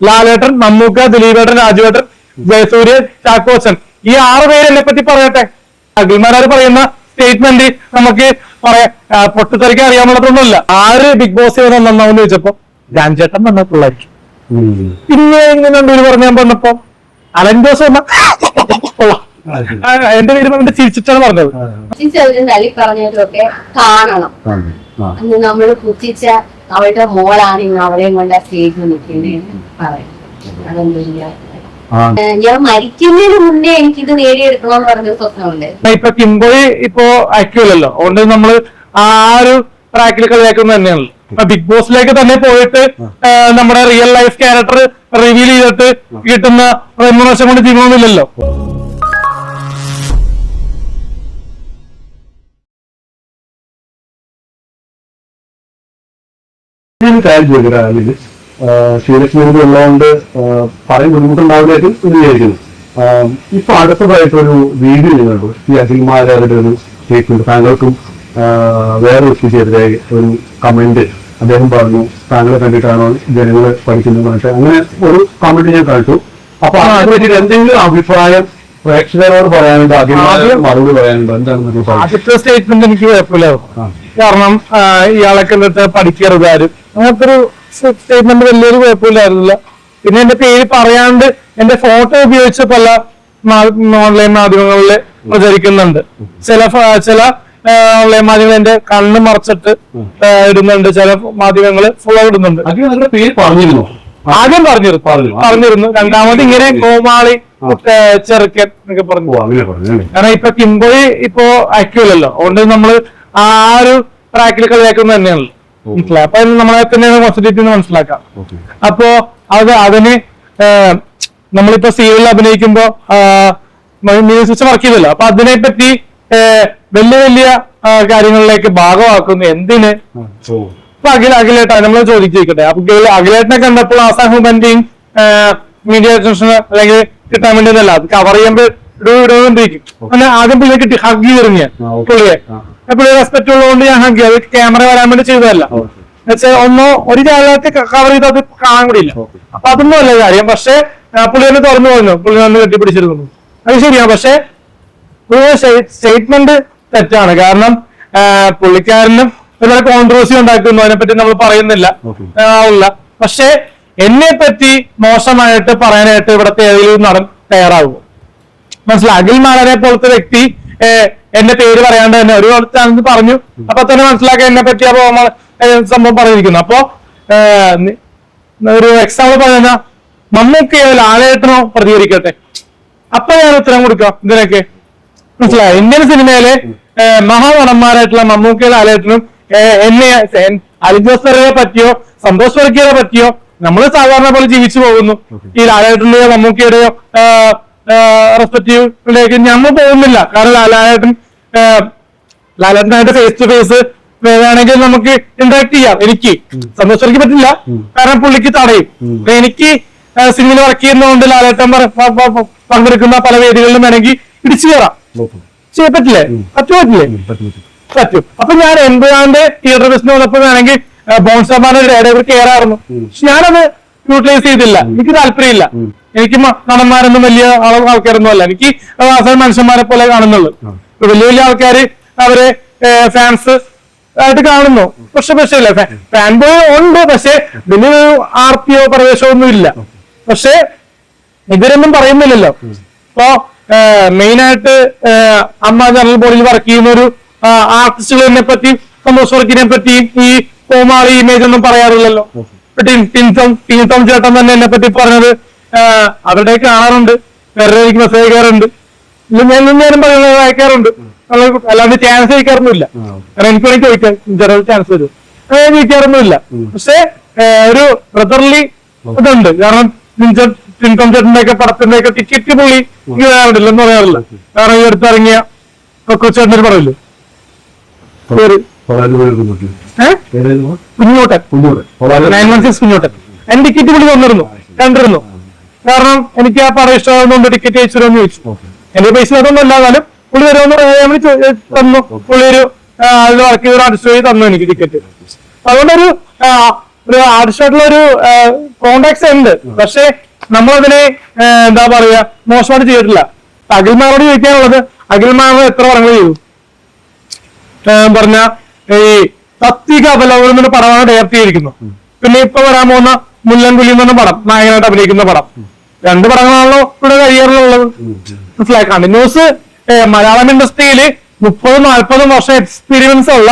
ലാലേട്ടൻ മമ്മൂക്ക ദിലീപേട്ടൻ രാജുവേട്ടൻ ജയസൂര്യ ചാക്കോച്ചൻ ഈ ആറ് പേര് എന്നെ പറ്റി പറയട്ടെ? അഖിൽമാരാർ പറയുന്ന സ്റ്റേറ്റ്മെന്റ് നമുക്ക് പറയാം. പൊട്ടിത്തെറിക്കാൻ അറിയാമുള്ളതൊന്നുമല്ല. ആര് ബിഗ് ബോസ് ചെയ്ത് നന്നാവെന്ന് ചോദിച്ചപ്പോ രാംചേട്ടൻ നന്നായിട്ടുള്ളായിരിക്കും പിന്നെ ഇങ്ങനെ ഇവർ പറഞ്ഞ ഞാൻ പറഞ്ഞപ്പോ അലൻ ജോസ്. ആ, എന്റെ പേര് പറഞ്ഞിട്ട് ചിരിച്ചിട്ടാണ് പറഞ്ഞത്. തള്ളി പറഞ്ഞവരൊക്കെ കാണണം. അന്ന് നമ്മൾ കുത്തിച്ച അവളുടെ മോളാണ് ഇന്ന് അവളെയും കൊണ്ട് സ്റ്റേജിൽ നിൽക്കുന്നതെന്ന് പറയും അതൊന്നുമില്ല ഞാൻ മരിക്കുന്നതിന് മുന്നേ എനിക്കിത് നേടിയെടുക്കണമെന്ന് പറഞ്ഞ സ്വപ്നമുണ്ട്. ഇപ്പൊ കിംബോയ് ഇപ്പോ ആക്യുവല്ലോ അതുകൊണ്ട് നമ്മൾ ആ ഒരു ട്രാക്കിൽ കളിയാക്കുന്നത് തന്നെയാണല്ലോ. ബിഗ് ബോസിലേക്ക് തന്നെ പോയിട്ട് നമ്മുടെ റിയൽ ലൈഫ് ക്യാരക്ടർ റിവീൽ ചെയ്തിട്ട് കിട്ടുന്ന റെമുനേഷൻ കൊണ്ട് ജീവിക്കണമെന്നില്ലല്ലോ ഞാൻ കാര്യം ചോദിക്കട്ടെ അതിൽ സീരിയസ് മൂവി ഉള്ളതുകൊണ്ട് പറയും ബുദ്ധിമുട്ടുണ്ടാവില്ലായിട്ട് ഇത് വിചാരിക്കുന്നു ഇപ്പൊ അടുത്തതായിട്ട് ഒരു വീഡിയോ ചെയ്യുന്നുണ്ട്. ഈ അഖിൽമാരുടെ ഒരു സ്റ്റേറ്റ്മെന്റ് താങ്കൾക്കും വേറെ വ്യക്തിക്കെതിരെ ഒരു കമന്റ് അദ്ദേഹം പറഞ്ഞു. താങ്കളെ കണ്ടിട്ടാണോ ജനങ്ങളെ പഠിക്കുന്നത് പറഞ്ഞിട്ട് അങ്ങനെ ഒരു കമന്റ് ഞാൻ കണ്ടു. അപ്പൊ അതിനെ പറ്റിയിട്ട് എന്തെങ്കിലും അഭിപ്രായം പ്രേക്ഷകരോട് പറയാനുണ്ടോ? ആദ്യം- മറുപടി പറയാനുണ്ടോ? എന്താണെന്ന് ആദ്യത്തെ സ്റ്റേറ്റ്മെന്റ് എനിക്ക് കുഴപ്പമില്ല. കാരണം ഇയാളെ ഇയാളൊക്കെ എന്നിട്ട് പഠിക്കരുത് ആരും അങ്ങനത്തെ ഒരു സ്റ്റേറ്റ്മെന്റ് വലിയൊരു കുഴപ്പമില്ലായിരുന്നില്ല. പിന്നെ എന്റെ പേര് പറയാണ്ട് എന്റെ ഫോട്ടോ ഉപയോഗിച്ച് പല ഓൺലൈൻ മാധ്യമങ്ങളിൽ പ്രചരിക്കുന്നുണ്ട്. ചില ചില ഓൺലൈൻ മാധ്യമങ്ങൾ എന്റെ കണ്ണ് മറച്ചിട്ട് ഇടുന്നുണ്ട്. ചില മാധ്യമങ്ങൾ ഫുൾ ഇടുന്നുണ്ട്. പറഞ്ഞിരുന്നു? ആദ്യം പറഞ്ഞിരുന്നു. പറഞ്ഞു. പറഞ്ഞിരുന്നു. രണ്ടാമത് ഇങ്ങനെ കോമാളി ചെറുക്കൻ എന്നൊക്കെ പറഞ്ഞു. കാരണം ഇപ്പൊ കിംബോയി ഇപ്പോ അയക്കുമല്ലോ അതുകൊണ്ട് നമ്മൾ ആ ഒരു ട്രാക്കിൽ കളിയാക്കുന്നത് തന്നെയാണല്ലോ. മനസ്സിലായി. അപ്പൊ നമ്മളെ തന്നെയാണ് കോൺസെൻട്രേറ്റ് മനസ്സിലാക്കാം. അപ്പോ അത് അതിന് നമ്മളിപ്പോ സീരിയലിൽ അഭിനയിക്കുമ്പോ മ്യൂസിച്ച് വർക്ക് ചെയ്തല്ലോ. അപ്പൊ അതിനെ പറ്റി ഏഹ്, വലിയ വലിയ കാര്യങ്ങളിലേക്ക് ഭാഗമാക്കുന്നു. എന്തിന്? ഇപ്പൊ അഖില അഖിലേട്ടാ നമ്മൾ ചോദിച്ചിരിക്കട്ടെ. അപ്പൊ അഖില- അഖിലേട്ടനെ കണ്ടപ്പോൾ ആസാം ഹ്യൂമന്റെയും മീഡിയ അല്ലെങ്കിൽ കിട്ടാൻ വേണ്ടി ഒന്നല്ല അത് കവർ ചെയ്യുമ്പോൾ ഇടുകൊണ്ടിരിക്കും അങ്ങനെ ആദ്യം പുള്ളിയെ കിട്ടി. Hug okay. പുള്ളിയെ. പുള്ളി റെസ്പെക്ട് ഉള്ളതുകൊണ്ട് ഞാൻ ഹങ്കി അത് ക്യാമറ വരാൻ വേണ്ടി ചെയ്തതല്ല. എന്നുവെച്ചാൽ ഒന്നോ ഒരു ജാലകത്തെ കവർ ചെയ്ത് അത് കാണാൻ കൂടിയില്ല. അപ്പൊ അതൊന്നും അല്ല കാര്യം. പക്ഷെ പുള്ളി തന്നെ തുറന്നു പറഞ്ഞു. പുള്ളി തന്നെ കെട്ടിപ്പിടിച്ചിരുന്നു. അത് ശരിയാണ്. പക്ഷെ സ്റ്റേറ്റ്മെന്റ് തെറ്റാണ്. കാരണം പുള്ളിക്കാരനും ഒരുപാട് കോൺട്രവേഴ്സി ഉണ്ടാക്കുന്നു. അതിനെപ്പറ്റി നമ്മൾ പറയുന്നില്ല. ആവില്ല പക്ഷെ എന്നെ പറ്റി മോശമായിട്ട് പറയാനായിട്ട് ഇവിടുത്തെ ഏതെങ്കിലും നടൻ തയ്യാറാകുമോ മനസ്സിലായി. അഖിൽ മാളനെ പോലത്തെ വ്യക്തി എന്റെ പേര് പറയാണ്ട് തന്നെ ഒരു അടുത്താണെന്ന് പറഞ്ഞു. അപ്പൊ തന്നെ മനസ്സിലാക്കാൻ എന്നെ പറ്റി അപ്പൊ നമ്മൾ, ഏഹ്, സംഭവം പറഞ്ഞിരിക്കുന്നു. അപ്പൊ ഒരു എക്സാമ്പിൾ പറയുന്ന മമ്മൂക്കയോ ലാലേട്ടനോ പ്രതികരിക്കട്ടെ. അപ്പൊ ഞാൻ ഉത്തരം കൊടുക്കാം ഇതിനൊക്കെ മനസ്സിലായി? ഇന്ത്യൻ സിനിമയിലെ മഹാനടന്മാരായിട്ടുള്ള മമ്മൂക്കയോ ലാലേട്ടനും എന്നെ അലിജോസ് പെരയെ പറ്റിയോ സന്തോഷ് വർക്കിയെ പറ്റിയോ നമ്മൾ സാധാരണ പോലെ ജീവിച്ചു പോകുന്നു. ഈ ലാലേട്ടന്റെയോ മമ്മൂക്കയുടെയോ റെസ്പെക്റ്റീവിലേക്ക് ഞമ്മ പോകുന്നില്ല. കാരണം ലാലാട്ടൻ ലാലാട്ടനായിട്ട് ഫേസ് ടു ഫേസ് വേണമെങ്കിൽ നമുക്ക് ഇന്ററാക്ട് ചെയ്യാം. എനിക്ക് സന്തോഷിക്കാൻ പറ്റില്ല. കാരണം പുള്ളിക്ക് തടയും. എനിക്ക് സിനിമയിൽ വർക്ക് ചെയ്യുന്നതുകൊണ്ട് ലാലേട്ടൻ പങ്കെടുക്കുന്ന പല വേദികളിലും വേണമെങ്കിൽ ഇടിച്ചു കയറാം. ചെയ്യാൻ പറ്റില്ലേ? പറ്റുമോ പറ്റില്ലേ? പറ്റും പറ്റും. പറ്റും. അപ്പൊ ഞാൻ എൺപതാണ്ട് തിയേറ്റർ ബിസിനസ് വന്നപ്പോ വേണമെങ്കിൽ ബോൺസമാരുടെ ഇടയിൽ കയറാറുന്നു പക്ഷെ ഞാനത് യൂട്ടിലൈസ് ചെയ്തില്ല. എനിക്ക് താല്പര്യമില്ല. എനിക്ക് നടന്മാരൊന്നും വലിയ ആൾക്കാരൊന്നും അല്ല. എനിക്ക് അവസാന മനുഷ്യന്മാരെ പോലെ കാണുന്നുള്ളൂ. വലിയ വലിയ ആൾക്കാര് അവരെ ഫാൻസ് ആയിട്ട് കാണുന്നു. പക്ഷെ പക്ഷേ ഇല്ല ഫാൻ ബോയ് ഉണ്ട്. പക്ഷെ ഇതിന് ആർ പി ഒ പ്രവേശമോ ഒന്നും ഇല്ല പക്ഷെ ഇവരൊന്നും പറയുന്നില്ലല്ലോ. ഇപ്പൊ മെയിൻ ആയിട്ട് അമ്മ ജനറൽ ബോഡിയിൽ വർക്ക് ചെയ്യുന്ന ഒരു ആർട്ടിസ്റ്റുകളെ പറ്റി സന്തോഷ് വർക്കിനെ പറ്റി ഈ കോമാളി ഇമേജ് ഒന്നും പറയാറില്ലല്ലോ. ടിൻടോം ചേട്ടൻ തന്നെ എന്നെ പറ്റി പറഞ്ഞത്. അവരുടെ കാണാറുണ്ട്. വേറെ എനിക്ക് മെസ്സേജ് അയക്കാറുണ്ട് ഞാൻ നിന്നേരം പറയുന്നത് അയക്കാറുണ്ട്. അല്ലാണ്ട് ചാൻസ് അയക്കാറൊന്നുമില്ല. കാരണം എനിക്ക് വേണമെങ്കിൽ ചോദിക്കാം. ചെറിയ ചാൻസ് വരും അങ്ങനെ ചോദിക്കാറൊന്നുമില്ല. പക്ഷെ ഒരു ബ്രദർലി ഇതുണ്ട്. കാരണം ഇൻകം ചേട്ടന്റെ ഒക്കെ പടത്തിന്റെ ഒക്കെ ടിക്കറ്റ് പുള്ളി എനിക്ക് തരാറില്ല എന്ന് പറയാറില്ല കാരണം ഈ അടുത്തിറങ്ങിയ കൊച്ചേട്ടന്റെ ഒരു പടമില്ലേ കുഞ്ഞോട്ടൻ നയൻ വൺ സിക്സ് കുഞ്ഞോട്ടൻ എന്റെ ടിക്കറ്റ് പുള്ളി തന്നിരുന്നു. കണ്ടിരുന്നു. കാരണം എനിക്ക് ആ പടം ഇഷ്ടമായതുകൊണ്ട് ടിക്കറ്റ് അയച്ചു തരുമെന്ന് ചോദിച്ചു. എന്റെ പൈസ അതൊന്നും അല്ല എന്നാലും പുള്ളി ഏ, തന്നു. പുള്ളി ഒരു അതിൽ വർക്ക് ചെയ്ത ആർട്ടിസ്റ്റ് വഴി തന്നു എനിക്ക് ടിക്കറ്റ് അതുകൊണ്ടൊരു ഒരു ആർട്ടിസ്റ്റായിട്ടുള്ള ഒരു കോണ്ടാക്ട്സ് ഉണ്ട്. പക്ഷെ നമ്മളതിനെ എന്താ പറയാ മോശമായിട്ട് ചെയ്തിട്ടില്ല. അഖിൽമാരോട് ചോദിക്കാനുള്ളത് അഖിൽമാർ എത്ര പടങ്ങൾ ചെയ്തു? പറഞ്ഞ ഈ തത്വിക അവലോകനം എന്ന പടമാണ് ഡയറക്ട് ചെയ്തിരിക്കുന്നത് പിന്നെ ഇപ്പൊ വരാൻ പോകുന്ന മുല്ലൻകുലി എന്ന് പറഞ്ഞ പടം നായകനായിട്ട് അഭിനയിക്കുന്ന പടം. രണ്ട് പടങ്ങളാണല്ലോ ഇവിടെ കരിയറിലുള്ളത് മനസ്സിലായി? കണ്ടിന്യൂസ് മലയാളം ഇൻഡസ്ട്രിയിൽ മുപ്പതും നാൽപ്പതും വർഷം എക്സ്പീരിയൻസ് ഉള്ള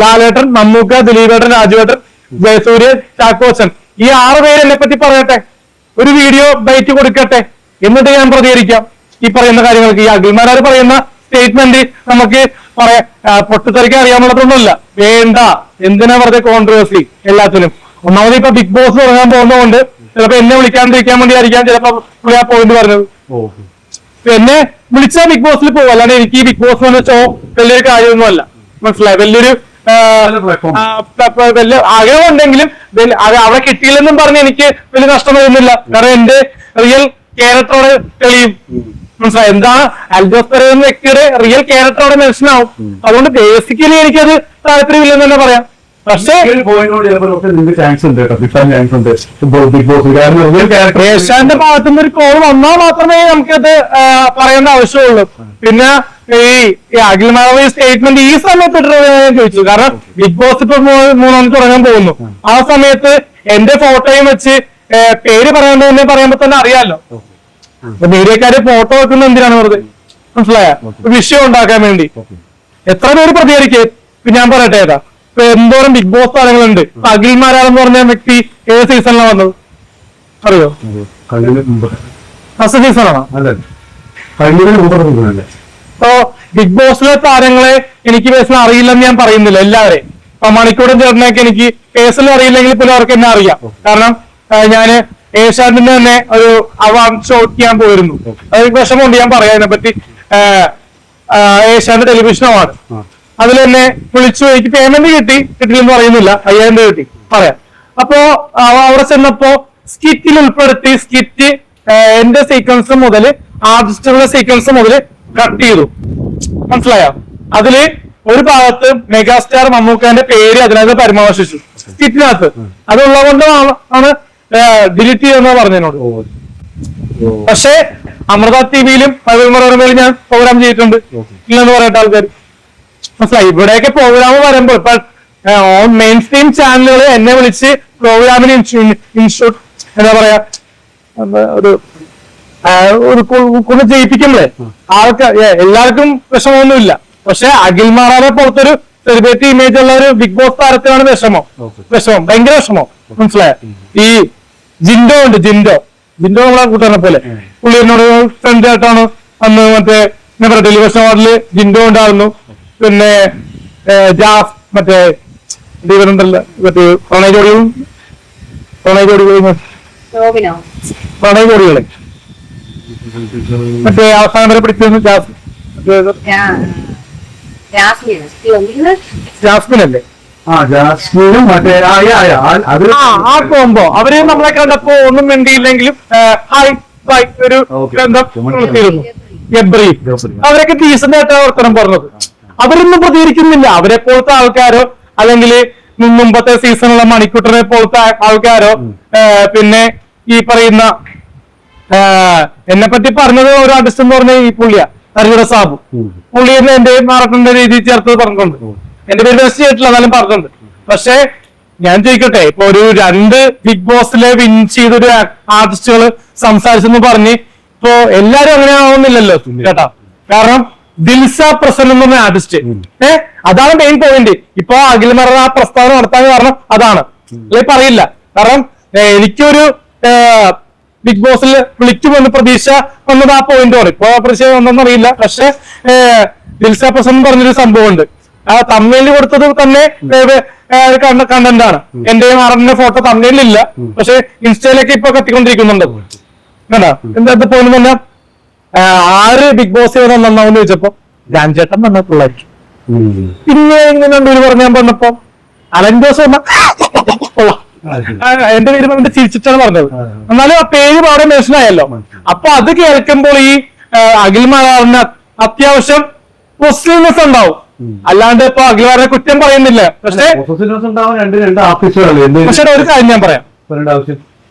ലാലേട്ടൻ മമ്മൂക്ക ദിലീപേട്ടൻ രാജുവേട്ടൻ ജയസൂര്യൻ ചാക്കോച്ചൻ. ഈ ആറ് പേര് എന്നെ പറ്റി പറയട്ടെ. ഒരു വീഡിയോ ബൈറ്റ് കൊടുക്കട്ടെ. എന്നിട്ട് ഞാൻ പ്രതികരിക്കാം. ഈ പറയുന്ന കാര്യങ്ങൾക്ക് ഈ അഖിൽമാരാർ പറയുന്ന സ്റ്റേറ്റ്മെന്റ് നമുക്ക് പറയാ പൊട്ടിത്തെറിക്കാൻ അറിയാമുള്ളതൊന്നുമില്ല. വേണ്ട. എന്തിനാ വെറുതെ കോൺട്രവേഴ്സി എല്ലാത്തിനും. ഒന്നാമത് ഇപ്പൊ ബിഗ് ബോസ് തുടങ്ങാൻ പോകുന്നതുകൊണ്ട് ചിലപ്പോ എന്നെ വിളിക്കാണ്ടിരിക്കാൻ വേണ്ടി ആയിരിക്കാം ചിലപ്പോ പുള്ളി ആ പോയിന്റ് പറഞ്ഞത്. എന്നെ വിളിച്ചാൽ ബിഗ് ബോസിൽ പോകും അല്ലാണ്ട് എനിക്ക് ഈ ബിഗ് ബോസ് എന്ന് ഷോ വലിയൊരു കാര്യമൊന്നുമല്ല. മനസ്സിലായി? വലിയൊരു വലിയ ആഗ്രഹം ഉണ്ടെങ്കിലും അവിടെ കിട്ടിയില്ലെന്നും പറഞ്ഞ് എനിക്ക് വലിയ നഷ്ടം വരുന്നില്ല. കാരണം എന്റെ റിയൽ ക്യാരക്ടറോട് തെളിയും. മനസ്സിലായി? എന്താ അൽജോസ് പെരേര എന്ന വ്യക്തിയുടെ റിയൽ ക്യാരക്ടർ അവിടെ മെൻഷൻ ആവും അതുകൊണ്ട് ബേസിക്കലി എനിക്കത് താല്പര്യമില്ലെന്ന് തന്നെ പറയാം. പക്ഷേ ഭാഗത്ത് നിന്ന് ഏഷ്യാന്റെ ഭാഗത്തുനിന്ന് ഒരു കോൾ വന്നാൽ മാത്രമേ നമുക്കത് പറയേണ്ട ആവശ്യമുള്ളൂ. പിന്നെ ഈ അഖിൽമാറവി സ്റ്റേറ്റ്മെന്റ് ഈ സമയത്ത് ഞാൻ ചോദിച്ചു. കാരണം ബിഗ് ബോസ് ഇപ്പൊ മൂന്നാം തുടങ്ങാൻ പോകുന്നു. ആ സമയത്ത് എന്റെ ഫോട്ടോയും വെച്ച് പേര് പറയാൻ തന്നെ പറയുമ്പോ തന്നെ അറിയാലോ. മീഡിയക്കാര് ഫോട്ടോ വെക്കുന്ന എന്തിനാണ് വെറുതെ? മനസ്സിലായ? വിഷയം ഉണ്ടാക്കാൻ വേണ്ടി. എത്ര പേര് പ്രതികരിക്കും? ഞാൻ പറയട്ടെ ഏതാ? ഇപ്പൊ എന്തോരം ബിഗ് ബോസ് താരങ്ങളുണ്ട് ഇപ്പൊ അഖിൽമാരാണെന്ന് പറഞ്ഞ വ്യക്തി ഏത് സീസണിലാണ് വന്നത്? അറിയോ? ഫസ്റ്റ് സീസണാണോ ഇപ്പൊ ബിഗ് ബോസിലെ താരങ്ങളെ എനിക്ക് പേഴ്സണൽ അറിയില്ലെന്ന് ഞാൻ പറയുന്നില്ല എല്ലാവരെയും. മണിക്കൂറും ചേർന്നൊക്കെ എനിക്ക് പേഴ്സണൽ അറിയില്ലെങ്കിൽ പോലും അവർക്ക് എന്നെ അറിയാം. കാരണം ഞാൻ ഏഷ്യാനെറ്റിന്റെ തന്നെ ഒരു അവാർഡ് ഷോ ചെയ്യാൻ പോയിരുന്നു. അത് വിഷമമുണ്ട് ഞാൻ പറയാം അതിനെപ്പറ്റി. ഏഷ്യാന്റെ ടെലിവിഷൻ അവാർഡ്. അതിൽ തന്നെ വിളിച്ചു എനിക്ക് പേയ്മെന്റ് കിട്ടി. കിട്ടില്ലെന്ന് പറയുന്നില്ല. അയ്യായിരം രൂപ കിട്ടി. പറയാം. അപ്പോ അവിടെ ചെന്നപ്പോ സ്കിറ്റിൽ ഉൾപ്പെടുത്തി സ്കിറ്റ് എന്റെ സീക്വൻസ് മുതൽ ആർട്ടിസ്റ്റുകളുടെ സീക്വൻസ് മുതൽ കട്ട് ചെയ്തു. മനസ്സിലായോ? അതിൽ ഒരു ഭാഗത്ത് മെഗാസ്റ്റാർ മമ്മൂക്കാന്റെ പേര് അതിനകത്ത് പരാമർശിച്ചു സ്കിറ്റിനകത്ത് അതുള്ളത് കൊണ്ടാണ് ആണ് ഡിലീറ്റ് ചെയ്യുന്ന പറഞ്ഞതിനോട് പക്ഷേ അമൃത ടിവിയിലും മനോരമയിലും ഞാൻ പ്രോഗ്രാം ചെയ്തിട്ടുണ്ട്. ഇല്ലെന്ന് പറയട്ടെ ആൾക്കാർ മനസ്സിലായി? ഇവിടെയൊക്കെ പ്രോഗ്രാം വരുമ്പോൾ ഇപ്പൊ മെയിൻ സ്ട്രീം ചാനലുകൾ എന്നെ വിളിച്ച് പ്രോഗ്രാമിന് ഇൻസ്റ്റിറ്റ്യൂട്ട് എന്താ പറയാ ഒരു ഒരു കൊണ്ട് ജയിപ്പിക്കുമ്പോഴേ ആൾക്ക് എല്ലാവർക്കും വിഷമമൊന്നുമില്ല. പക്ഷെ അഖിൽ മാറാതെ പുറത്തൊരു സെലിബ്രിറ്റി ഇമേജ് ഉള്ള ഒരു ബിഗ് ബോസ് താരത്തിനാണ് വിഷമം. വിഷമം ഭയങ്കര വിഷമം. മനസ്സിലായ? ഈ ജിൻഡോ ഉണ്ട് ജിൻഡോ. ജിൻഡോ നമ്മളെ കൂട്ടുകാരനെ പോലെ. പുള്ളി എന്നോട് ഫ്രണ്ട് ആയിട്ടാണ് അന്ന് മറ്റേ ഞാൻ പറയാം ടെലിവിഷൻ അവാർഡിൽ ജിൻഡോ ഉണ്ടായിരുന്നു. പിന്നെ ജാഫ് മറ്റേ ഇവരുണ്ടല്ലോ മറ്റേ പ്രണയ ജോഡികളും പ്രണയ ജോഡികളും. ടോവിനോ പ്രണയ ജോഡികളെ. മറ്റേ അവസാനം വരെ പിടിച്ചിരുന്നു ജാസ് ജാസ്മിൻ അല്ലേ ആ കോമ്പോ അവർ നമ്മളെ കണ്ടപ്പോ ഒന്നും വേണ്ടിയില്ലെങ്കിലും ഹായ് ബൈ ഒരു ബന്ധം നിർത്തിയിരുന്നു. അവരൊക്കെ ഡീസന്റ് ആയിട്ടാണ് വർത്തനം പറഞ്ഞത്. അവരൊന്നും പ്രതികരിക്കുന്നില്ല. അവരെ പോലത്തെ ആൾക്കാരോ അല്ലെങ്കിൽ മുമ്പത്തെ സീസണുള്ള മണിക്കൂട്ടനെ പോലത്തെ ആൾക്കാരോ പിന്നെ ഈ പറയുന്ന എന്നെ പറ്റി പറഞ്ഞത് ഒരു ആർട്ടിസ്റ്റ് എന്ന് പറഞ്ഞ ഈ പുള്ളിയ ഹരിഹര സാബു. പുള്ളിയെന്ന് എന്റെ മാറട്ടന്റെ രീതിയിൽ ചേർത്ത് പറഞ്ഞിട്ടുണ്ട്. എന്റെ പേര് ബെസ്റ്റ് ചെയ്തിട്ടില്ല എന്നാലും പറഞ്ഞിട്ടുണ്ട്. പക്ഷെ ഞാൻ ചോദിക്കട്ടെ ഇപ്പൊ ഒരു രണ്ട് ബിഗ് ബോസിലെ വിൻ ചെയ്തൊരു ആർട്ടിസ്റ്റുകൾ സംസാരിച്ചെന്ന് പറഞ്ഞ് ഇപ്പോ എല്ലാരും അങ്ങനെ ആവുന്നില്ലല്ലോ കേട്ടാ കാരണം ദിൽസ പ്രസन्न എന്ന് പറഞ്ഞ ആർട്ടിസ്റ്റ് ഏഹ് അതാണ് മെയിൻ പോയിന്റ് ഇപ്പൊ അഖിൽ മറ ആ പ്രസ്താവന നടത്താൻ കാരണം അതാണ്. അല്ലെ പറയില്ല. കാരണം എനിക്കൊരു ബിഗ് ബോസിൽ വിളിക്കുമെന്ന് പ്രതീക്ഷ വന്നത് ആ പോയിന്റോട് ഇപ്പൊ പ്രതീക്ഷ വന്നറിയില്ല പക്ഷെ ദിൽസ പ്രസന്ന് പറഞ്ഞൊരു സംഭവമുണ്ട്. ആ തമ്മിൽ കൊടുത്തത് തന്നെ കണ്ടന്റ് ആണ്. എന്റെ മാറിന്റെ ഫോട്ടോ തമ്മേലില്ല പക്ഷെ ഇൻസ്റ്റയിലൊക്കെ ഇപ്പൊ കത്തിക്കൊണ്ടിരിക്കുന്നുണ്ട്. കണ്ടാ? എന്താ പോലും തന്നെ ആര് ബിഗ് ബോസ് നന്നാവെന്ന് ചോദിച്ചപ്പോ രാംചേട്ടൻ നന്നായിട്ടുള്ളായിരിക്കും. പിന്നെ ഇങ്ങനെ രണ്ടുപേര് പറഞ്ഞാൽ പറഞ്ഞപ്പോ അലൻ ജോസ് എന്റെ പേര് പറഞ്ഞിട്ട് ചിരിച്ചിട്ടാണ് പറഞ്ഞത്. എന്നാലും ആ പേര് അവിടെ മെൻഷൻ ആയല്ലോ അപ്പൊ അത് കേൾക്കുമ്പോൾ ഈ അഖിൽ മലയാളിന് അത്യാവശ്യം മുസ്ലിംസ് ഉണ്ടാവും. അല്ലാണ്ട് ഇപ്പൊ അഖിൽമാരെ കുറ്റം പറയുന്നില്ല. പക്ഷേ പക്ഷേ ഒരു കാര്യം ഞാൻ പറയാം.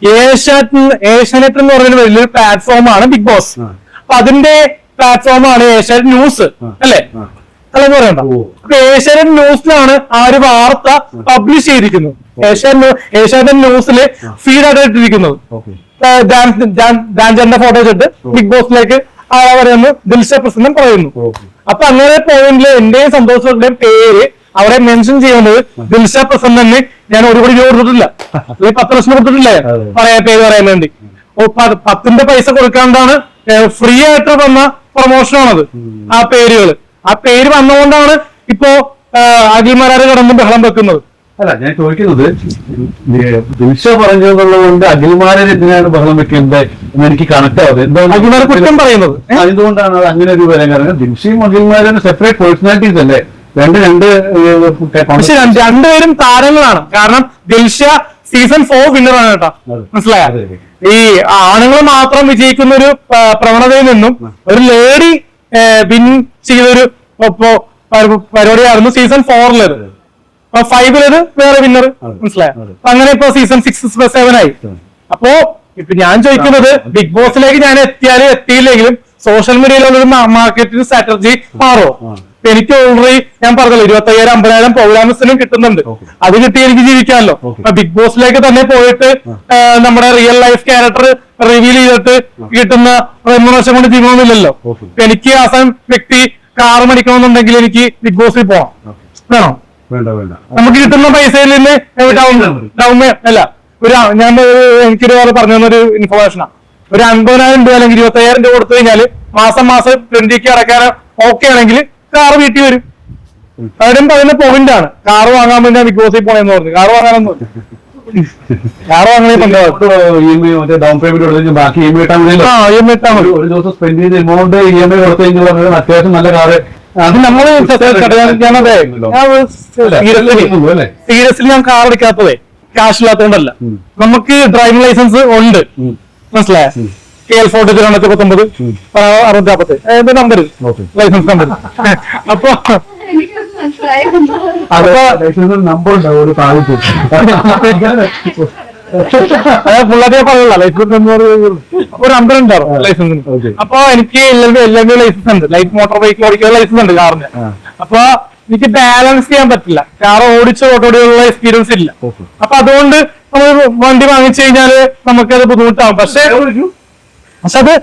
ഏഷ്യാറ്റ് ഏഷ്യാനെറ്റ് ഏഷ്യാനെറ്റ് എന്ന് പറയുന്ന വലിയൊരു പ്ലാറ്റ്ഫോം ആണ് ബിഗ് ബോസ്. അപ്പൊ അതിന്റെ പ്ലാറ്റ്ഫോം ആണ് ഏഷ്യാനെറ്റ് ന്യൂസ്. അല്ലേ. അല്ലെന്ന് പറയണ്ട. അപ്പൊ ഏഷ്യാനെറ്റ് ന്യൂസിലാണ് ആ ഒരു വാർത്ത പബ്ലിഷ് ചെയ്തിരിക്കുന്നത്. ഏഷ്യാനെറ്റ് ഏഷ്യാനെറ്റ് ന്യൂസിൽ ഫീഡ് ആയിട്ട് ഇട്ടിരിക്കുന്നത്. ഡാൻജറിന്റെ ഫോട്ടോ വെച്ചിട്ട് ബിഗ് ബോസിലേക്ക് പറയുന്നു ദിൽഷ പ്രസിഡന്റ് പറയുന്നു. അപ്പൊ അങ്ങനെ പോയിന്റിൽ എന്റെയും സന്തോഷത്തിന്റെയും പേര് അവരെ മെൻഷൻ ചെയ്യുന്നത് ദിൽഷ പ്രസന്റ് തന്നെ ഞാൻ ഒരു കോടി രൂപ കൊടുത്തിട്ടില്ല. അല്ലെങ്കിൽ പത്ത് ലക്ഷം കൊടുത്തിട്ടില്ലേ? പറയാ പേര് പറയാൻ വേണ്ടി. പത്തിന്റെ പൈസ കൊടുക്കാണ്ടാണ് ഫ്രീ ആയിട്ട് വന്ന പ്രൊമോഷനാണത് ആ പേരുകൾ ആ പേര് വന്നുകൊണ്ടാണ് ഇപ്പോ അഖിൽമാരാര് കടന്ന് ബഹളം വെക്കുന്നത്. അല്ല ഞാൻ ചോദിക്കുന്നത് ദിൽഷ പറഞ്ഞതുള്ളത് കൊണ്ട് അഖിൽമാരെ എന്തിനാണ് ബഹളം വെക്കുന്നത് എന്ന് എനിക്ക് കണക്ട് ആവുന്നത് എന്താണ് കുറ്റം പറയുന്നത്? അതുകൊണ്ടാണ് എന്തുകൊണ്ടാണ് അത് അങ്ങനെ ഒരു വരാൻ കാരണം ദിൽഷയും അഖിൽമാരും സെപ്പറേറ്റ് പേഴ്സണാലിറ്റീസ് അല്ലേ? രണ്ട് രണ്ട് പക്ഷെ രണ്ടുപേരും താരങ്ങളാണ്. കാരണം ദിൽഷ സീസൺ ഫോർ വിന്നറാണ് കേട്ടോ. മനസ്സിലായത്. ഈ ആണുങ്ങൾ മാത്രം വിജയിക്കുന്ന ഒരു പ്രവണതയിൽ നിന്നും ഒരു ലേഡി വിൻ ചെയ്തൊരു പരിപാടിയായിരുന്നു സീസൺ ഫോറിലത് ഫൈവിലത് വേറെ വിന്നർ. മനസ്സിലായോ. അങ്ങനെ ഇപ്പൊ സീസൺ സിക്സ് സെവൻ ആയി. അപ്പോ ഇപ്പൊ ഞാൻ ചോദിക്കുന്നത് ബിഗ് ബോസിലേക്ക് ഞാൻ എത്തിയാലും എത്തിയില്ലെങ്കിലും സോഷ്യൽ മീഡിയയിലുള്ള മാർക്കറ്റിന് മാർക്കറ്റിംഗ് സ്ട്രാറ്റജി മാറോ? എനിക്ക് ഓൾറെഡി ഞാൻ പറഞ്ഞല്ലോ ഇരുപത്തി അയ്യായിരം അമ്പതിനായിരം പ്രോഗ്രാംസിനും കിട്ടുന്നുണ്ട്. അത് കിട്ടി എനിക്ക് ജീവിക്കാമല്ലോ. ബിഗ് ബോസിലേക്ക് തന്നെ പോയിട്ട് നമ്മുടെ റിയൽ ലൈഫ് ക്യാരക്ടർ റിവീൽ ചെയ്തിട്ട് കിട്ടുന്ന റെമുനേഷൻ കൊണ്ട് ജീവിക്കണമെന്നില്ലല്ലോ എനിക്ക് ആസാം വ്യക്തി കാർ മേടിക്കണമെന്നുണ്ടെങ്കിൽ എനിക്ക് ബിഗ് ബോസിൽ പോവാം വേണോ? വേണ്ട വേണ്ട. നമുക്ക് കിട്ടുന്ന പൈസയിൽ നിന്ന് ഡൗൺ അല്ല ഒരു ഞാൻ എനിക്കൊരു ആൾ പറഞ്ഞു തന്നൊരു ഇൻഫർമേഷനാ ഒരു അൻപതിനായിരം രൂപ അല്ലെങ്കിൽ ഇരുപത്തയ്യായിരം രൂപ കൊടുത്തു കഴിഞ്ഞാൽ മാസം മാസം ട്വന്റി കെ അടക്കാൻ ഓക്കെ ആണെങ്കിൽ കാർ വീട്ടിൽ വരും. അവരും പറയുന്ന പോയിന്റ് ആണ്. കാർ വാങ്ങാൻ വേണ്ടി ബിഗ് ബോസിൽ പോണെന്ന് പറഞ്ഞു. കാർ വാങ്ങാൻ കാർ വാങ്ങണേ ഡൗൺ പേയ്മെന്റ് ബാക്കി ഇ എം ഐ ഇട്ടാൽ ഒരു- ഒരു ദിവസം സ്പെൻഡ് ചെയ്ത് എമൗണ്ട് ഇ എം ഐ കൊടുത്തു കഴിഞ്ഞാൽ അത്യാവശ്യം നല്ല കാറ് അത് അല്ലേ സീരിയസ്ലി ഞാൻ കാർ എടുക്കാത്തതേ ക്യാഷ് ഇല്ലാത്തതുകൊണ്ടല്ല നമുക്ക് ഡ്രൈവിംഗ് ലൈസൻസ് ഉണ്ട്. മനസ്സിലായ? കെ എൽ ഫോർട്ടി രണ്ടായിരത്തി പത്തൊമ്പത് അറുപത്തി നാപ്പത്തി ഏത് നമ്പർ ലൈസൻസ് നമ്പർ അപ്പൊ എനിക്ക് മനസ്സിലായി അപ്പൊ ലൈസൻസ് നമ്പർ ഉണ്ടാവും ലൈസൻസ് ഒരു നമ്പർ ഉണ്ടാവും. ലൈസൻസ്. അപ്പൊ എനിക്ക് എൽ ലൈസൻസ് ഉണ്ട്. ലൈറ്റ് മോട്ടോർ ബൈക്ക് ഓടിക്കുന്ന ലൈസൻസ് ഉണ്ട് കാറിന്. അപ്പൊ എനിക്ക് ബാലൻസ് ചെയ്യാൻ പറ്റില്ല. കാർ ഓടിച്ച ഓട്ടോടിയുള്ള എക്സ്പീരിയൻസ് ഇല്ല. അപ്പൊ അതുകൊണ്ട് നമ്മൾ വണ്ടി വാങ്ങിച്ചു കഴിഞ്ഞാൽ നമുക്കത് ബുദ്ധിമുട്ടാവും. പക്ഷെ പക്ഷെ അത്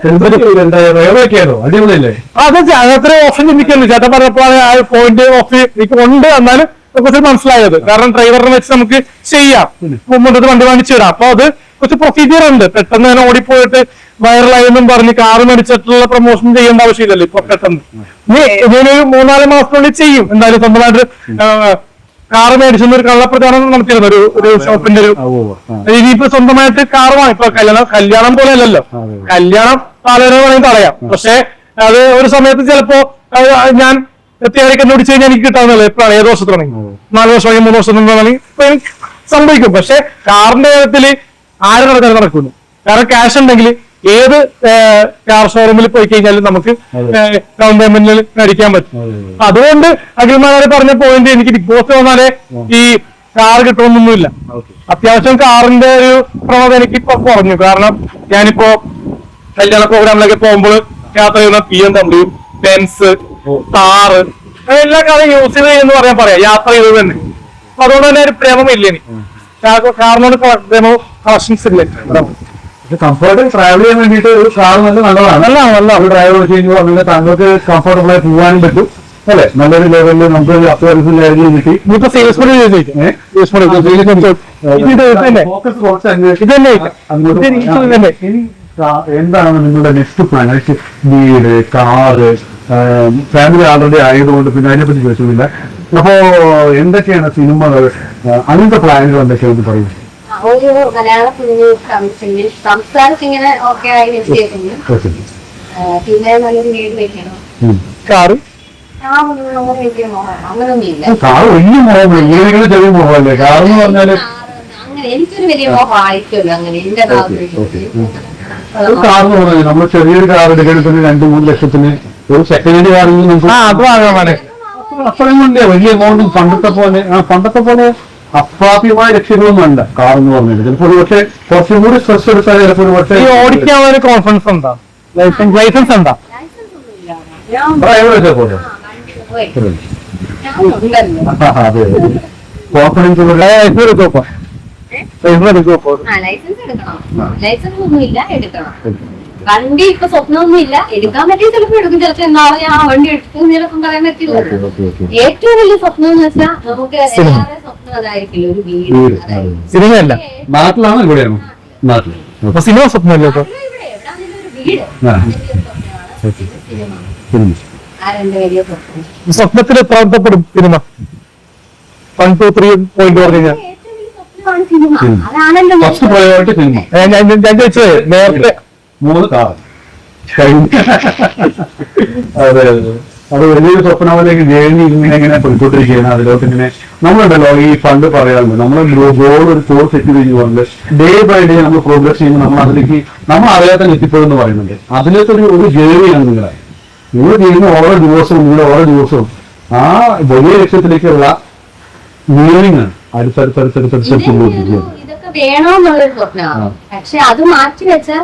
അത് അത്ര ഓപ്ഷൻ ചിന്തിക്കുന്നു ചേട്ടൻ പറഞ്ഞപ്പോഴാണ് ആ പോയിന്റ് ഓഫ് എനിക്ക് ഉണ്ട് എന്നാലും കുറച്ച് മനസ്സിലായത്. കാരണം ഡ്രൈവറിനെ വെച്ച് നമുക്ക് ചെയ്യാം. മുമ്പോട്ട് വണ്ടി വാങ്ങിച്ചു തരാം. അപ്പൊ അത് കുറച്ച് പ്രൊസീജിയർ ഉണ്ട്. പെട്ടെന്ന് തന്നെ ഓടിപ്പോയിട്ട് വൈറലായെന്നും പറഞ്ഞ് കാറ് മേടിച്ചിട്ടുള്ള പ്രൊമോഷൻ ചെയ്യേണ്ട ആവശ്യമില്ലല്ലോ ഇപ്പൊ പെട്ടെന്ന്. നീ ഇതിനൊരു മൂന്നാൽ മാസത്തിനുള്ളിൽ ചെയ്യും. എന്തായാലും സ്വന്തമായിട്ട് കാറ് മേടിച്ചെന്ന് ഒരു കള്ളപ്രചാരണം നടത്തിയിരുന്നു. ഒരു ഒരു ഷോപ്പിന്റെ ഒരു. ഇനിയിപ്പോ സ്വന്തമായിട്ട് കാർ വാങ്ങി ഇപ്പൊ കല്യാണം കല്യാണം പോലെ അല്ലല്ലോ. കല്യാണം പാലന വേണമെങ്കിൽ പറയാം. പക്ഷെ അത് ഒരു സമയത്ത് ചിലപ്പോ ഞാൻ എത്തിയാലേക്ക് എന്നോട് കഴിഞ്ഞാൽ എനിക്ക് കിട്ടാവുന്നതല്ല? എപ്പോഴാണ്? ഏത് വർഷത്തിലാണെങ്കിൽ നാല് വർഷം അല്ലെങ്കിൽ മൂന്ന് വർഷം തുടങ്ങി ഇപ്പൊ എനിക്ക് സംഭവിക്കും. പക്ഷെ കാറിന്റെ കാര്യത്തിൽ ആര് നടക്കാൻ നടക്കുന്നു. കാരണം ക്യാഷ് ഉണ്ടെങ്കിൽ ഏത് കാർ ഷോറൂമിൽ പോയി കഴിഞ്ഞാലും നമുക്ക്. ഡൗൺ പേയ്മെന്റിൽ മേടിക്കാൻ പറ്റും. അതെ, അതെ. അതുകൊണ്ട് അഖിൽമാരെ പറഞ്ഞ പോയിന്റ് എനിക്ക് ബിഗ് ബോസ് വന്നാലേ ഈ കാർ കിട്ടണമെന്നൊന്നുമില്ല. അത്യാവശ്യം കാറിന്റെ ഒരു പ്രവണത എനിക്ക് ഇപ്പൊ കുറഞ്ഞു. കാരണം ഞാനിപ്പോ കല്യാണ പ്രോഗ്രാമിലൊക്കെ പോകുമ്പോൾ യാത്ര ചെയ്യുന്ന B M W Benz car. എല്ലാ കാര്യം യൂസ് ചെയ്ത് എന്ന് പറയാൻ പറയാം. യാത്ര ചെയ്തത് തന്നെ. അതുകൊണ്ട് തന്നെ ഒരു പ്രേമമില്ല എനിക്ക് ഇനി കാറിനോട് പ്രേമോ പ്രേമ കളക്ഷൻസ് ഇല്ല. കംഫർട്ട് ട്രാവൽ ചെയ്യാൻ വേണ്ടിയിട്ട് ഒരു കാർ നല്ല നല്ലതാണ്. നല്ല നല്ല. ഒരു ഡ്രൈവർ കഴിഞ്ഞാൽ അങ്ങനെ താങ്കൾക്ക് കംഫർട്ടബിൾ ആയി പോകാനും പറ്റും. അല്ലെ? നല്ലൊരു ലെവലിൽ നമുക്ക് അത്യാവശ്യം ലെവലിൽ കിട്ടി. ഇത് തന്നെ. ഇനി എന്താണ് നിങ്ങളുടെ നെക്സ്റ്റ് പ്ലാൻ വീട് കാറ് ഫാമിലി ആൾറെഡി ആയതുകൊണ്ട് പിന്നെ അതിനെപ്പറ്റി ചോദിച്ചില്ല അപ്പോ എന്തൊക്കെയാണ് സിനിമകൾ? അങ്ങനത്തെ പ്ലാനുകൾ എന്തൊക്കെയാണെന്ന് പറയുന്നത് ഒരു മലയാള ഫിലിമിൽ സംസ്ഥാനത്ത് ഇങ്ങനെ ഓക്കെ. ആയി പിന്നെ നല്ലൊരു വീട് വെക്കണം. കാറ്? ആ ഒരു അങ്ങനെ വലിയ മോഹം. ചെറിയ മോഹമല്ലേ? കാർ എന്ന് പറഞ്ഞാൽ അങ്ങനെ എനിക്കൊരു വലിയ മോഹം ആയിരിക്കുമല്ലോ അങ്ങനെ എന്റെ കാർ എന്ന് പറഞ്ഞാൽ നമ്മൾ ചെറിയൊരു കാർ എടുക്കുന്ന രണ്ട് മൂന്ന് ലക്ഷത്തിന് ഒരു സെക്കൻഡ് നമുക്ക് ആ അത് അത്രയും കൊണ്ട് വലിയ എമൗണ്ട് പണ്ടത്തെ പോലെ ആ പണ്ടത്തെ പോലെ അപ്രാപ്യമായ ലക്ഷ്യങ്ങളൊന്നും അല്ല. കാർ എന്ന് പറഞ്ഞത് ചിലപ്പോൾ ഒരു പക്ഷേ കുറച്ചും കൂടി സ്ട്രെസ് എടുത്താൽ ചിലപ്പോൾ ഒരു പക്ഷേ ഈ ഓടിക്കാൻ ഒരു കോൺഫിഡൻസ് ഉണ്ടാ? ലൈസൻസ് ലൈസൻസ് ഞാൻ ഡ്രൈവർ പോലെ വണ്ടി അതെ. കോൺഫിഡൻസ് ലൈസൻസ് എടുക്കോ ലൈസൻസ് എടുക്കോ ലൈസൻസ് എടുക്കണം. ലൈസൻസ് ഒന്നും ഇല്ല എടുക്കണം. വണ്ടി ഇപ്പൊ സ്വപ്നമൊന്നും ഇല്ല എടുക്കാൻ പറ്റിയ ചിലപ്പോ എടുക്കും. ചിലപ്പോ നാളെ ഞാൻ ആ വണ്ടി എടുക്കും ചിലപ്പം പറയാൻ പറ്റില്ല. ഏറ്റവും വലിയ സ്വപ്നം എന്ന് വെച്ചാൽ നമുക്ക് സ്വപ്നം അതായിരിക്കില്ല. ഒരു വീട്. സിനിമയല്ല. നാട്ടിലാണോ ഇവിടെയാണോ? നാട്ടിൽ അപ്പൊ സിനിമ സ്വപ്നമല്ലേ സ്വപ്നം. സ്വപ്നത്തിൽ പ്രവർത്തപ്പെടും cinema? One two three point പറഞ്ഞു. അതാണല്ലോ ഫസ്റ്റ് പ്രയോറിറ്റി സിനിമ. ഞാൻ ഞാൻ- ഞാൻ ചോദിച്ചത് നേരത്തെ മൂന്ന് കാർ. അതെ അതെ. അത് വലിയൊരു സ്വപ്നത്തിലേക്ക് ജേണി ഇങ്ങനെ ഇങ്ങനെ പോയിക്കൊണ്ടിരിക്കുകയാണ്. അതിലോട്ട് ഇങ്ങനെ നമ്മളുണ്ടല്ലോ ഈ ഫണ്ട് പറയാറുണ്ട്. നമ്മൾ ഗോൾ ഒരു ഗോൾ സെറ്റ് ചെയ്ത് കൊണ്ട് ഡേ ബൈ ഡേ നമ്മൾ പ്രോഗ്രസ് ചെയ്യുമ്പോൾ നമ്മൾ അതിലേക്ക് നമ്മൾ അറിയാത്ത എത്തിപ്പോഴെന്ന് പറയുന്നുണ്ട്. അതിലേക്ക് ഒരു ഒരു ജേണിയാണ് നിങ്ങളെ. നിങ്ങൾ ചെയ്യുന്ന ഓരോ ദിവസവും നിങ്ങളുടെ ഓരോ ദിവസവും ആ വലിയ ലക്ഷ്യത്തിലേക്കുള്ള മീനിങ് ആണ്. അടുത്തടുത്തടുത്തടുത്തടുത്ത് വേണമെന്നുള്ളൊരു സ്വപ്നമാണ് പക്ഷെ അത് മാറ്റി വെച്ചാൽ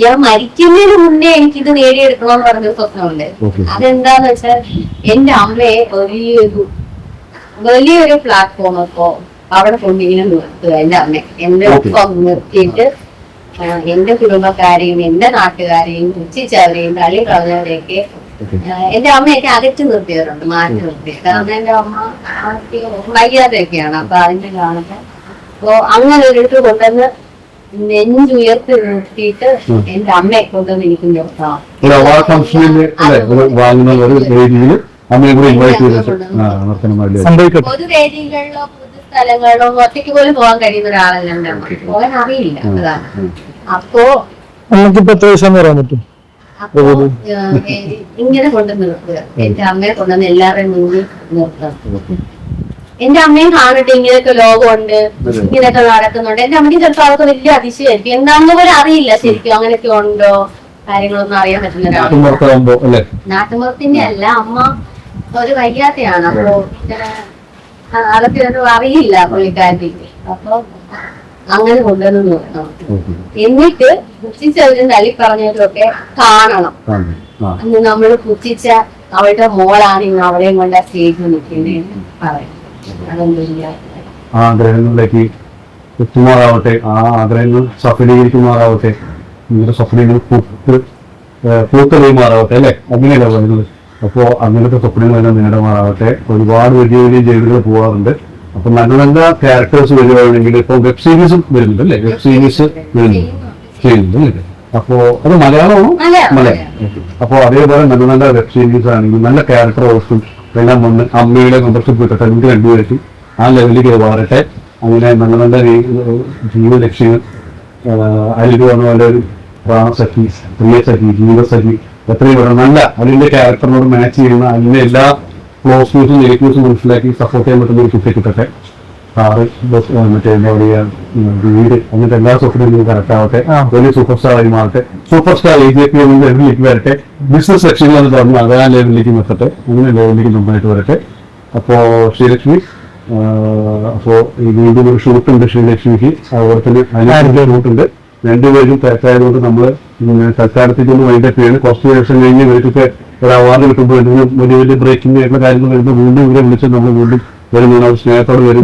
ഞാൻ മരിക്കുന്നതിന് മുന്നേ എനിക്കിത് നേടിയെടുക്കണമെന്ന് പറഞ്ഞൊരു സ്വപ്നമുണ്ട്. അതെന്താന്ന് വെച്ചാൽ എന്റെ അമ്മയെ വലിയൊരു വലിയൊരു പ്ലാറ്റ്ഫോം ഇപ്പോ അവിടെ കൊണ്ടിങ്ങനെ നിർത്തുക എന്റെ അമ്മ എന്റെ. ഒപ്പം നിർത്തിയിട്ട് എന്റെ കുടുംബക്കാരെയും എന്റെ നാട്ടുകാരെയും ഉച്ചിച്ചവരെയും തള്ളി കളഞ്ഞവരെയൊക്കെ. എന്റെ അമ്മയൊക്കെ അകറ്റി നിർത്തിയവരുണ്ട് മാറ്റി നിർത്തി കാരണം എന്റെ അമ്മ വയ്യാതെയൊക്കെയാണ് അപ്പൊ അതിന്റെ കാണുമ്പോ അപ്പൊ അങ്ങനെ ഒരിടത്ത് കൊണ്ടുവന്ന് നെഞ്ചുയർത്തി നിർത്തിയിട്ട്. എന്റെ അമ്മയെ കൊണ്ടുവന്ന് എനിക്ക് നിർത്താം ഒരു അവാർഡ് ഫംഗ്ഷനിൽ അല്ലെ? ഒരു വാങ്ങുന്ന ഒരു വേദിയിൽ അമ്മയെ കൂടെ ഇൻവൈറ്റ് ചെയ്തിട്ട് നിർത്തണം വലിയ പൊതുവേദികളിലോ പൊതു സ്ഥലങ്ങളിലോ ഒറ്റയ്ക്ക് പോലും പോകാൻ കഴിയുന്ന ഒരാളല്ല പോകാൻ അറിയില്ല. അതാണ്. അപ്പോ നമുക്കിപ്പോ എത്ര വയസ്സാന്ന് പറയാൻ പറ്റും? ഇങ്ങനെ കൊണ്ട് നിർത്തുക. എന്റെ അമ്മയെ കൊണ്ടുവന്ന് എല്ലാവരെയും മുന്നിൽ നിർത്തണം എന്റെ അമ്മയും കാണട്ടെ ഇങ്ങനെയൊക്കെ ലോകമുണ്ട് ഇങ്ങനെയൊക്കെ നടക്കുന്നുണ്ട്. എന്റെ അമ്മയ്ക്ക് ചിലപ്പോൾ അവർക്ക് വലിയ അതിശയമായിരിക്കും. എന്താണെന്ന് പോലും അറിയില്ല ശരിക്കും അങ്ങനെയൊക്കെ ഉണ്ടോ കാര്യങ്ങളൊന്നും അറിയാൻ പറ്റുന്നില്ല നാട്ടുമുറത്തിന്റെ നാട്ടുമ്പുറത്തിന്റെ അല്ല അമ്മ ഒരു വൈകാതെയാണ് അപ്പോ ഇങ്ങനെ അതൊക്കെ ഒന്നും അറിയില്ല പുള്ളിക്കാരത്തേക്ക് അപ്പൊ അങ്ങനെ കൊണ്ടുവന്നു എന്നിട്ട് പുച്ഛിച്ചവരും തള്ളി പറഞ്ഞവരും ഒക്കെ കാണണം. അന്ന് നമ്മൾ പുച്ഛിച്ച അവളുടെ മോളാണ് ഇന്ന് അവളെയും കൊണ്ട് ആ സ്റ്റേജിൽ നിൽക്കുന്നത് പറയും ആഗ്രഹങ്ങളിലേക്ക് എത്തുമാറാവട്ടെ. ആ ആഗ്രഹങ്ങൾ സഫലീകരിക്കുമാറാവട്ടെ. നിങ്ങളുടെ സ്വപ്നങ്ങൾ പൂത്ത് ഏഹ് പൂത്തെളിയുമാറാവട്ടെ അല്ലെ? അങ്ങനെയല്ല പറയുന്നത്. അപ്പോ അങ്ങനത്തെ സ്വപ്നങ്ങളെല്ലാം നേടുമാറാവട്ടെ ഒരുപാട് വലിയ വലിയ ജയിലുകൾ പോകാറുണ്ട് അപ്പൊ നല്ല നല്ല ക്യാരക്ടേഴ്സ് വരികയാണെങ്കിൽ ഇപ്പൊ വെബ് സീരീസും വരുന്നുണ്ട് അല്ലേ? വെബ് സീരീസ് വരുന്നുണ്ട്. ചെയ്യുന്നുണ്ട് അല്ലേ? അപ്പോ അത് മലയാളമാണോ? മലയാളം, മലയാളം. അപ്പോ അതേപോലെ നല്ല നല്ല വെബ് സീരീസ് ആണെങ്കിൽ നല്ല ക്യാരക്ടർ ഹോസ്റ്റും എല്ലാം വന്ന് അമ്മയുടെ മെമ്പർഷിപ്പ് കിട്ടട്ടെ നിങ്ങൾക്ക് രണ്ടുപേർക്കും ആ ലെവലിലേക്ക് മാറട്ടെ. അങ്ങനെ നല്ല നല്ല ജീവലക്ഷ്യങ്ങൾ അതിൽ പറഞ്ഞ പോലെ ഒരു പ്രാണസഖി പ്രിയസഖി ജീവസഖി എത്രയും വേണം നല്ല അതിന്റെ ക്യാരക്ടറിനോട് മാച്ച് ചെയ്യുന്ന അതിന്റെ എല്ലാ ക്ലോസ് ന്യൂസും നെഗറ്റീവ്സും മനസ്സിലാക്കി സപ്പോർട്ട് ചെയ്യാൻ പറ്റുന്ന ഒരു കുട്ടി കിട്ടട്ടെ. കാറ് ബസ് മറ്റേ എന്താ പറയുക വീട് അങ്ങനത്തെ എല്ലാ സ്വപ്നങ്ങളും കറക്റ്റാവട്ടെ. വലിയ സൂപ്പർ സ്റ്റാർ ആയി മാറട്ടെ super star A J P എന്ന ലെവലിലേക്ക് വരട്ടെ ബിസിനസ് സെക്ഷനിൽ എന്ന് പറഞ്ഞു അത് ആ ലെവലിലേക്ക് എത്തട്ടെ അങ്ങനെ ലെവലിലേക്ക് നന്നായിട്ട് വരട്ടെ. അപ്പോ ശ്രീലക്ഷ്മി ആ, അപ്പോ ഈ വീണ്ടും ഒരു ഷൂട്ട് ഉണ്ട് ശ്രീലക്ഷ്മിക്ക്. അതുപോലെ തന്നെ അതിനകത്ത് ഷൂട്ട് ഉണ്ട്. രണ്ടുപേരും തിരക്കായതുകൊണ്ട് നമ്മൾ തൽക്കാലത്തേക്ക് ഒന്ന് വൈൻഡപ്പ് ചെയ്യണം. കുറച്ച് ദിവസം കഴിഞ്ഞ് ഇവർക്കൊക്കെ ഒരു അവാർഡ് കിട്ടുമ്പോൾ വലിയ വലിയ ബ്രേക്കിംഗ് ആയിട്ടുള്ള കാര്യങ്ങൾ വരുമ്പോൾ വീണ്ടും ഇവരെ വിളിച്ച് നമ്മൾ വീണ്ടും വരുന്ന സ്നേഹത്തോട് വരും.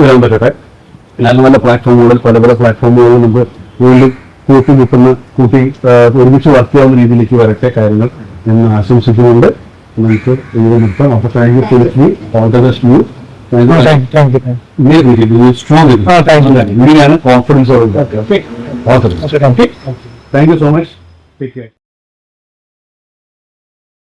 വരാൻ പറ്റട്ടെ. നല്ല നല്ല പ്ലാറ്റ്ഫോമുകളിൽ പല പല പ്ലാറ്റ്ഫോമുകളിൽ നമുക്ക് വീണ്ടും കൂട്ടി നിൽക്കുന്ന കൂട്ടി ഒരുമിച്ച് വർക്ക് ചെയ്യാവുന്ന രീതിയിലേക്ക് വരട്ടെ കാര്യങ്ങൾ എന്ന് ആശംസിച്ചുകൊണ്ട് നമുക്ക് ഇവിടെ നിർത്താം. അപ്പൊ താങ്ക് യു പുലി ഓൾ ദ ബെസ്റ്റ് യു. ഇങ്ങനെയാണ് confidence thank you so much take care